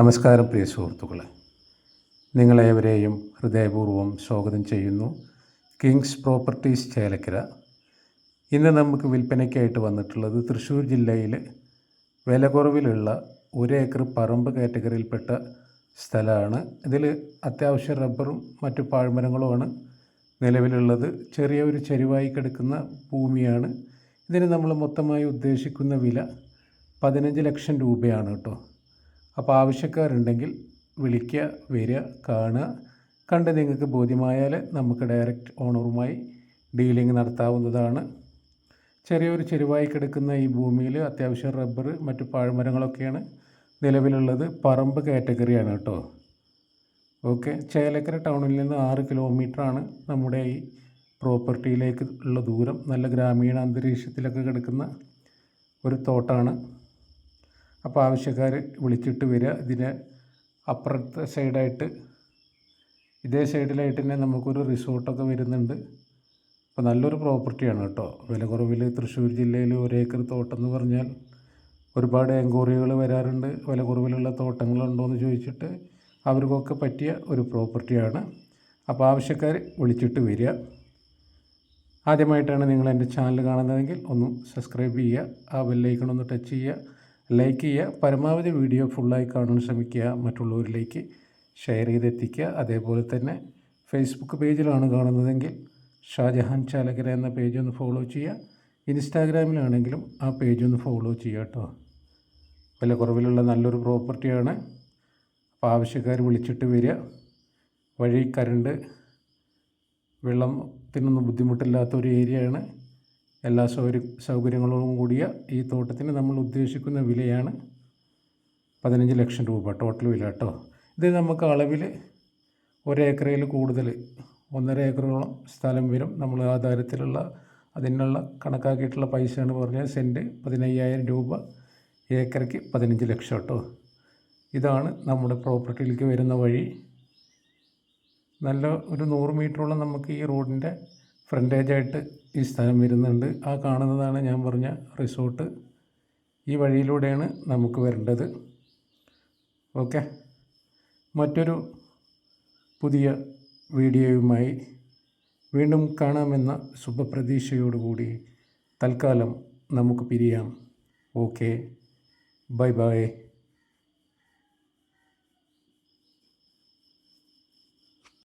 നമസ്കാരം പ്രിയ സുഹൃത്തുക്കളെ. നിങ്ങളേവരെയും ഹൃദയപൂർവം സ്വാഗതം ചെയ്യുന്നു. Kings Properties Chelakkara. ഇന്ന് നമുക്ക് വിൽപ്പനയ്ക്കായിട്ട് വന്നിട്ടുള്ളത് തൃശ്ശൂർ ജില്ലയിൽ വില കുറവിലുള്ള ഒരു ഏക്കർ പറമ്പ് കാറ്റഗറിയിൽപ്പെട്ട സ്ഥലമാണ്. ഇതിൽ അത്യാവശ്യം റബ്ബറും മറ്റു പാഴ്മരങ്ങളുമാണ് നിലവിലുള്ളത്. ചെറിയ ഒരു ചെരുവായി കിടക്കുന്ന ഭൂമിയാണ്. ഇതിന് നമ്മൾ മൊത്തമായി ഉദ്ദേശിക്കുന്ന വില പതിനഞ്ച് ലക്ഷം രൂപയാണ് കേട്ടോ. അപ്പോൾ ആവശ്യക്കാരുണ്ടെങ്കിൽ വിളിക്കുക വരിക കാണുക. കണ്ട് നിങ്ങൾക്ക് ബോധ്യമായാൽ നമുക്ക് ഡയറക്റ്റ് ഓണറുമായി ഡീലിംഗ് നടത്താവുന്നതാണ്. ചെറിയൊരു ചെരുവായി കിടക്കുന്ന ഈ ഭൂമിയിൽ അത്യാവശ്യം റബ്ബർ മറ്റു പഴമരങ്ങളൊക്കെയാണ് നിലവിലുള്ളത്. പറമ്പ് കാറ്റഗറിയാണ് കേട്ടോ. ഓക്കെ. ചേലക്കര ടൗണിൽ നിന്ന് ആറ് കിലോമീറ്ററാണ് നമ്മുടെ ഈ പ്രോപ്പർട്ടിയിലേക്ക് ഉള്ള ദൂരം. നല്ല ഗ്രാമീണ അന്തരീക്ഷത്തിലൊക്കെ കിടക്കുന്ന ഒരു തോട്ടാണ്. അപ്പോൾ ആവശ്യക്കാർ വിളിച്ചിട്ട് വരിക. ഇതിന് അപ്പുറത്തെ സൈഡായിട്ട് ഇതേ സൈഡിലായിട്ട് തന്നെ നമുക്കൊരു റിസോർട്ടൊക്കെ വരുന്നുണ്ട്. അപ്പോൾ നല്ലൊരു പ്രോപ്പർട്ടിയാണ് കേട്ടോ. വില കുറവിൽ തൃശ്ശൂർ ജില്ലയിൽ ഒരേക്കർ തോട്ടം എന്ന് പറഞ്ഞാൽ ഒരുപാട് എൻക്വയറികൾ വരാറുണ്ട്. വില കുറവിലുള്ള തോട്ടങ്ങളുണ്ടോ എന്ന് ചോദിച്ചിട്ട് അവർക്കൊക്കെ പറ്റിയ ഒരു പ്രോപ്പർട്ടിയാണ്. അപ്പോൾ ആവശ്യക്കാർ വിളിച്ചിട്ട് വരിക. ആദ്യമായിട്ടാണ് നിങ്ങൾ എന്റെ ചാനൽ കാണുന്നതെങ്കിൽ ഒന്ന് സബ്സ്ക്രൈബ് ചെയ്യുക. ആ ബെല്ലൈക്കൺ ഒന്ന് ടച്ച് ചെയ്യുക. ലൈക്ക് ചെയ്യുക. പരമാവധി വീഡിയോ ഫുള്ളായി കാണാൻ ശ്രമിക്കുക. മറ്റുള്ളവരിലേക്ക് ഷെയർ ചെയ്തെത്തിക്കുക. അതേപോലെ തന്നെ ഫേസ്ബുക്ക് പേജിലാണ് കാണുന്നതെങ്കിൽ ഷാജഹാൻ ചാലക്കര എന്ന പേജ് ഒന്ന് ഫോളോ ചെയ്യുക. ഇൻസ്റ്റാഗ്രാമിലാണെങ്കിലും ആ പേജ് ഒന്ന് ഫോളോ ചെയ്യുക കേട്ടോ വില കുറവിലുള്ള നല്ലൊരു പ്രോപ്പർട്ടിയാണ് അപ്പോൾ ആവശ്യക്കാർ വിളിച്ചിട്ട് വരിക. വഴി കരണ്ട് വെള്ളത്തിനൊന്നും ബുദ്ധിമുട്ടില്ലാത്ത ഒരു ഏരിയയാണ് എല്ലാ സൗകര്യ സൗകര്യങ്ങളോടും കൂടിയ ഈ തോട്ടത്തിന് നമ്മൾ ഉദ്ദേശിക്കുന്ന വിലയാണ് പതിനഞ്ച് ലക്ഷം രൂപ ടോട്ടൽ വില കേട്ടോ. ഇത് നമുക്ക് അളവിൽ ഒരേക്കറയിൽ കൂടുതൽ ഒന്നര ഏക്കറോളം സ്ഥലം വരും. നമ്മൾ ആ തരത്തിലുള്ള അതിനുള്ള കണക്കാക്കിയിട്ടുള്ള പൈസയാണ് പറഞ്ഞത്. സെന്റ് പതിനയ്യായിരം രൂപ ഏക്കറയ്ക്ക് പതിനഞ്ച് ലക്ഷം കേട്ടോ. ഇതാണ് നമ്മുടെ പ്രോപ്പർട്ടിയിലേക്ക് വരുന്ന വഴി. നല്ല ഒരു നൂറ് മീറ്ററോളം നമുക്ക് ഈ റോഡിന്റെ ഫ്രണ്ടേജായിട്ട് ഈ സ്ഥലം വരുന്നുണ്ട്. ആ കാണുന്നതാണ് ഞാൻ പറഞ്ഞ റിസോർട്ട്. ഈ വഴിയിലൂടെയാണ് നമുക്ക് വരേണ്ടത്. ഓക്കെ? മറ്റൊരു പുതിയ വീഡിയോയുമായി വീണ്ടും കാണാമെന്ന ശുഭപ്രതീക്ഷയോടുകൂടി തൽക്കാലം നമുക്ക് പിരിയാം. ഓക്കെ? Bye bye.